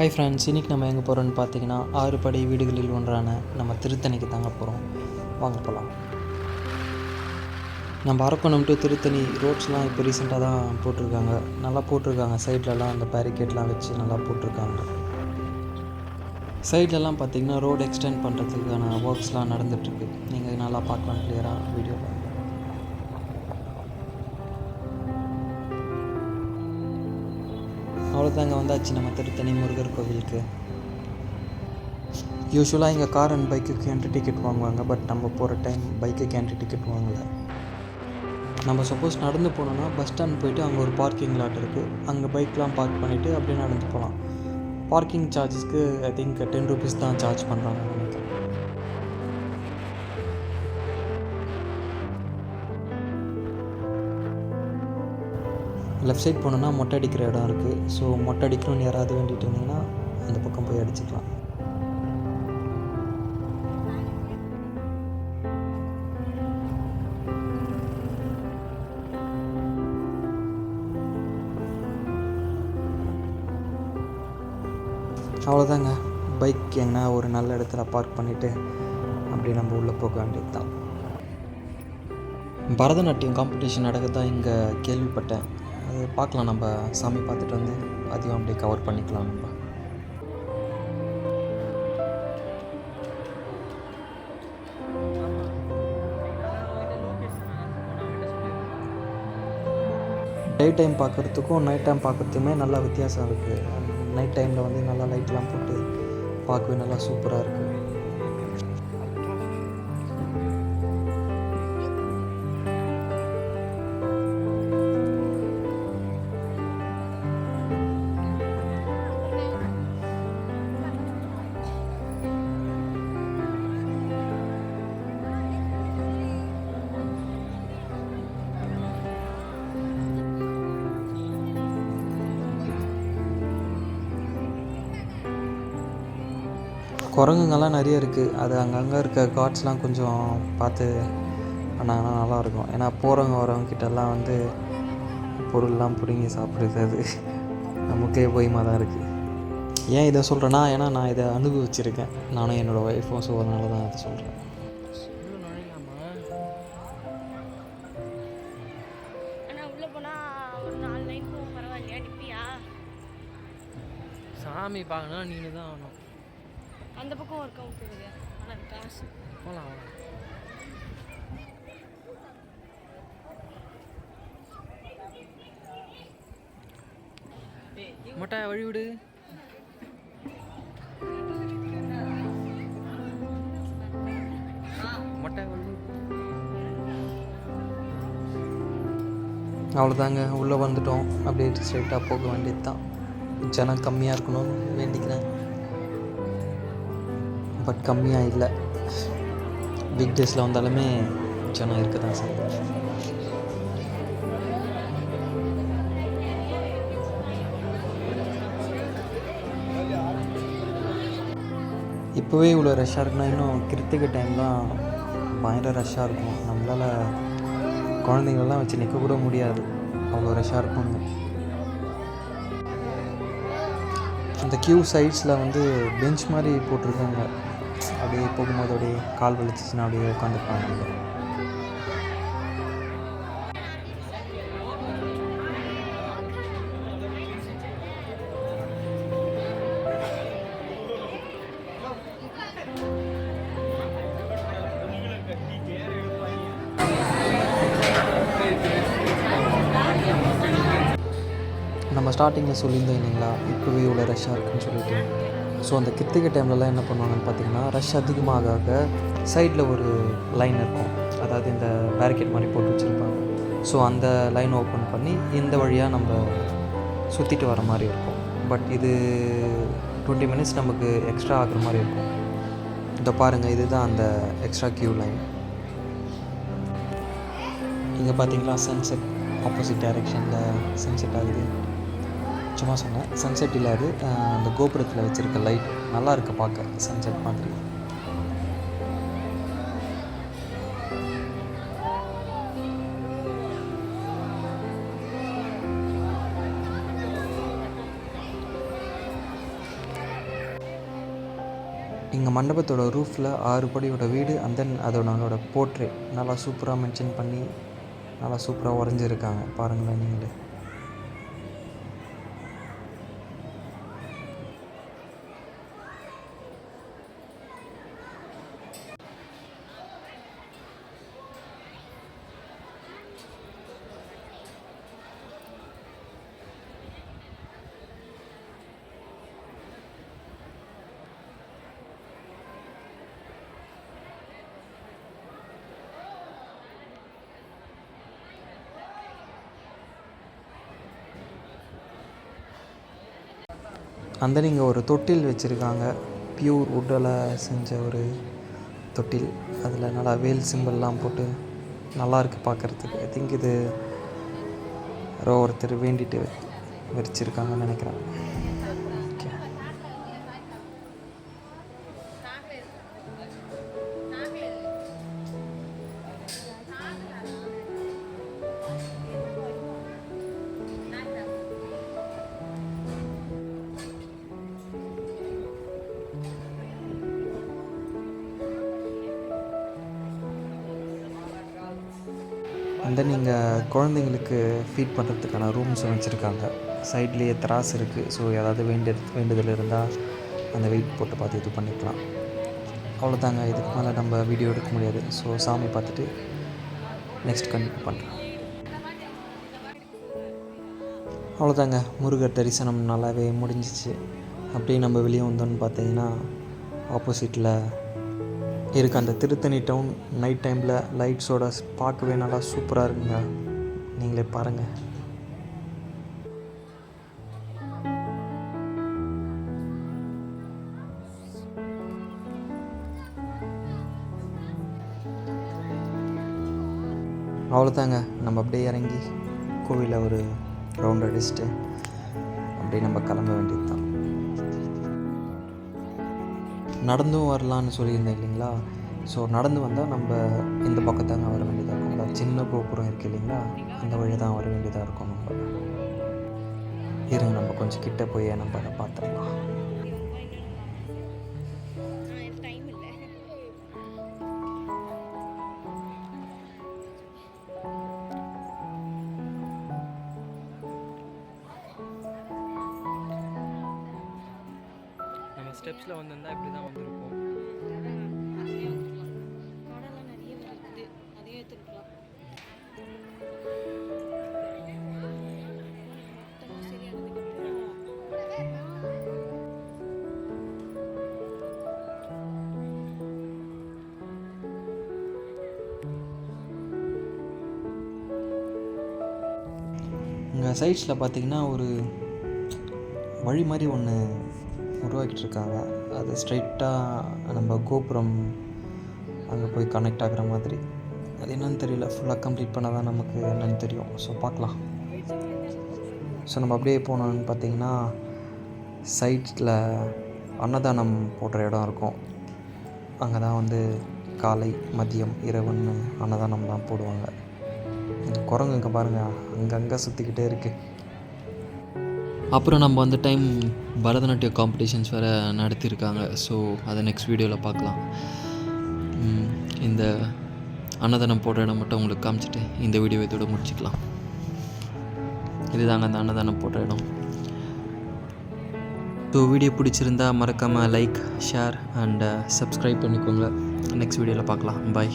Hi friends இன்றைக்கி நம்ம எங்கே போகிறோம்னு பார்த்தீங்கன்னா ஆறு படை வீடுகளில் ஒன்றான நம்ம திருத்தணிக்கு தாங்க போகிறோம் வாங்க போகலாம் நம்ம அரக்கோணம் டு திருத்தணி ரோட்ஸ்லாம் இப்போ ரீசெண்டாக தான் போட்டிருக்காங்க. நல்லா போட்டிருக்காங்க. சைட்லலாம் அந்த பேரிகேட்லாம் வச்சு நல்லா போட்டிருக்காங்க. சைட்லலாம் பார்த்தீங்கன்னா ரோடு எக்ஸ்டெண்ட் பண்ணுறதுக்கான ஒர்க்ஸ்லாம் நடந்துகிட்ருக்கு நீங்கள் நல்லா பார்க்கலாம் கிளியராக வீடியோவில் அவ்வளோதாங்க வந்தாச்சு நம்ம திருத்தணி முருகர் கோவிலுக்கு. யூஸ்வலாக இங்கே கார் அண்ட் பைக்குக்கு என்ட்ரி டிக்கெட் வாங்குவாங்க பட் நம்ம போகிற டைம் பைக்குக்கு என்ட்ரி டிக்கெட் வாங்கலை. நம்ம சப்போஸ் நடந்து போனோன்னா பஸ் ஸ்டாண்ட் போயிட்டு அங்கே ஒரு பார்க்கிங் லாட் இருக்குது அங்கே பைக்லாம் பார்க் பண்ணிவிட்டு அப்படியே நடந்து போகலாம் பார்க்கிங் சார்ஜஸ்க்கு ஐ திங்க் டென் ருபீஸ் தான் சார்ஜ் பண்ணுறாங்க லெஃப்ட் சைட் போனோன்னா மொட்டை அடிக்கிற இடம் இருக்குது ஸோ மொட்டை அடிக்கணும்னு யாராவது வேண்டிட்டு இருந்தீங்கன்னா அந்த பக்கம் போய் அடிச்சுக்கலாம். அவ்வளோதாங்க பைக் என்ன ஒரு நல்ல இடத்துல பார்க் பண்ணிவிட்டு அப்படியே நம்ம உள்ளே போக வேண்டியது தான் பரதநாட்டியம் காம்படிஷன் நடக்குதா இங்கே கேள்விப்பட்டேன். அது பார்க்கலாம். நம்ம சாமி பார்த்துட்டு வந்து அதையும் அப்படியே கவர் பண்ணிக்கலாம் நம்ம. டே டைம் பார்க்குறதுக்கும் நைட் டைம் பார்க்குறதுக்குமே நல்லா வித்தியாசம் இருக்குது நைட் டைமில் வந்து நல்லா லைட்லாம் போட்டு பார்க்கவே நல்லா சூப்பராக இருக்குது குரங்குங்கெல்லாம் நிறைய இருக்குது அது அங்கங்கே இருக்க காட்ஸ்லாம் கொஞ்சம் பார்த்து பண்ணாங்கன்னா நல்லாயிருக்கும். ஏன்னா போகிறவங்க வரவங்க கிட்டலாம் வந்து பொருள்லாம் பிடுங்கி சாப்பிடுறது அது. நமக்கே பயமாக தான் இருக்குது ஏன் இதை சொல்கிறேன்னா ஏன்னா நான் இதை அனுபவிச்சிருக்கேன். நானும் என்னோடய ஒய்ஃபும் ஸோ அதனால தான் அதை சொல்கிறேன் சாமி பார்க்கணும் நீனு தான் ஆகணும். அந்த பக்கம் ஒரு கவுண்ட் இருக்குது ஆனால் காசு போகலாம் மொட்டை வழி விடு. மொட்டை வழி. அவ்வளோதாங்க உள்ளே வந்துட்டோம். அப்படியே ஸ்ட்ரைட்டாக போக வேண்டியது தான் ஜனம் கம்மியாக இருக்கணும்னு வேண்டிக்கிறேன். பட் கம்மியாக இல்லை. வீக் டேஸில் வந்தாலுமே ஜனம் இருக்க தான் சார். இப்போவே இவ்வளோ ரஷ்ஷாக இருக்குன்னா இன்னும் கிருத்திகை டைம் தான் பயங்கர ரஷ்ஷாக இருக்கும். நம்மளால் குழந்தைங்களெல்லாம் வச்சு நிற்க கூட முடியாது. அவ்வளோ ரஷ்ஷாக இருக்கும் அந்த கியூ சைட்ஸில் வந்து பெஞ்ச் மாதிரி போட்டிருக்காங்க. அப்படியே போகும்போது அப்படியே கால் வலிச்சிச்சுன்னா அப்படியே உட்காந்துருப்பாங்க நம்ம ஸ்டார்டிங்கில் சொல்லியிருந்தோம் இல்லைங்களா? இப்போவே இவ்வளோ ரஷ்ஷாக இருக்குன்னு சொல்லிட்டு. ஸோ அந்த கித்திகை டைம்லலாம் என்ன பண்ணுவாங்கன்னு பார்த்தீங்கன்னா ரஷ் அதிகமாக ஆக சைடில் ஒரு லைன் இருக்கும். அதாவது இந்த பேரிகேட் மாதிரி போட்டு வச்சுருப்பாங்க. ஸோ அந்த லைன் ஓப்பன் பண்ணி இந்த வழியாக நம்ம சுற்றிட்டு வர மாதிரி இருக்கும். பட் இது டுவெண்ட்டி மினிட்ஸ் நமக்கு எக்ஸ்ட்ரா ஆகுற மாதிரி இருக்கும். இதை பாருங்கள் இதுதான் அந்த எக்ஸ்ட்ரா கியூ லைன் இங்கே பார்த்தீங்களா சன்செட் ஆப்போசிட் டைரெக்ஷனில் சன்செட் ஆகுது. சும்மா சொன்னேன். சன்செட் இல்லாது அந்த கோபுரத்தில் வச்சுருக்க லைட் நல்லா இருக்கு பார்க்க. சன்செட் மாதிரி. எங்கள் மண்டபத்தோட ரூஃபில் ஆறு படியோட வீடு அண்ட் தென் அதோட போர்ட்ரே நல்லா சூப்பராக மென்ஷன் பண்ணி நல்லா சூப்பராக உறைஞ்சிருக்காங்க. பாருங்களேன் நீங்களே. அந்த இங்கே ஒரு தொட்டில் வச்சுருக்காங்க. பியூர் வுட்டில் செஞ்ச ஒரு தொட்டில். அதில் நல்லா வேல் சிம்பிள்லாம் போட்டு நல்லாயிருக்கு பார்க்குறதுக்கு ஐ திங்க் இது யாரோ ஒருத்தர் வேண்டிட்டு வச்சிருக்காங்கன்னு நினைக்கிறேன். அந்த நீங்கள் குழந்தைங்களுக்கு ஃபீட் பண்ணுறதுக்கான ரூம்ஸும் வச்சுருக்காங்க. சைட்லேயே திராஸ் இருக்குது ஸோ ஏதாவது வேண்டிய வேண்டுதல் இருந்தால் அந்த வெயிட் போட்டு பார்த்து இது பண்ணிக்கலாம். அவ்வளோதாங்க இதுக்கு மேலே நம்ம வீடியோ எடுக்க முடியாது. ஸோ சாமி பார்த்துட்டு நெக்ஸ்ட் கண்டினியூ பண்ணுறேன் அவ்வளோதாங்க முருகர் தரிசனம் நல்லாவே முடிஞ்சிச்சு. அப்படியே நம்ம வெளியே வந்தோம்னு பார்த்தீங்கன்னா ஆப்போசிட்டில் இருக்க. அந்த திருத்தணி டவுன் நைட் டைமில் லைட்ஸோட பார்க்கவே நல்லா சூப்பராக இருக்குங்க. நீங்களே பாருங்கள் அவ்வளோதாங்க நம்ம அப்படியே இறங்கி கோவிலில் ஒரு ரவுண்ட் அடிச்சுட்டு அப்படியே நம்ம கிளம்ப வேண்டியது தான் நடந்தும் வரலான்னு சொல்லியிருந்தேன் இல்லைங்களா? ஸோ நடந்து வந்தால் நம்ம இந்த பக்கத்தாங்க வர வேண்டியதாக இருக்கும். அதாவது சின்ன கோபுரம் இருக்குது இல்லைங்களா? அந்த வழி தான் வர வேண்டியதாக இருக்கும் நம்ம. இருங்க நம்ம கொஞ்சம் கிட்ட போய் நம்ம அதை பார்த்துடலாம் ஸ்டெப்ஸில் வந்திருந்தா இப்படி தான் வந்திருக்கும். நிறைய இங்கே சைட்ஸில் பார்த்தீங்கன்னா ஒரு வழி மாதிரி ஒன்று உருவாக்கிட்டு இருக்காங்க அது ஸ்ட்ரைட்டாக நம்ம கோபுரம் அங்கே போய் கனெக்ட் ஆகிற மாதிரி. அது என்னன்னு தெரியல. ஃபுல்லாக கம்ப்ளீட் பண்ணால் தான் நமக்கு என்னென்னு தெரியும். ஸோ பார்க்கலாம். ஸோ நம்ம அப்படியே போனோம்னு பார்த்தீங்கன்னா சைட்ஸில் அன்னதானம் போடுற இடம் இருக்கும். அங்கே தான் வந்து காலை மதியம் இரவுன்னு அன்னதானம்லாம் போடுவாங்க. இந்த குரங்கு இங்கே பாருங்கள் அங்கங்கே சுற்றிக்கிட்டே இருக்குது அப்புறம் நம்ம அந்த டைம் பரதநாட்டிய காம்படிஷன்ஸ் வேறு நடத்தியிருக்காங்க. ஸோ அதை நெக்ஸ்ட் வீடியோவில் பார்க்கலாம். இந்த அன்னதானம் போடுற இடம் மட்டும் உங்களுக்கு காமிச்சிட்டு இந்த வீடியோ இதோட முடிச்சுக்கலாம். இதுதாங்க அந்த அன்னதானம் போடுற இடம். ஸோ வீடியோ பிடிச்சிருந்தா மறக்காமல் லைக் ஷேர் அண்ட் சப்ஸ்கிரைப் பண்ணிக்கோங்க. நெக்ஸ்ட் வீடியோவில் பார்க்கலாம். பாய்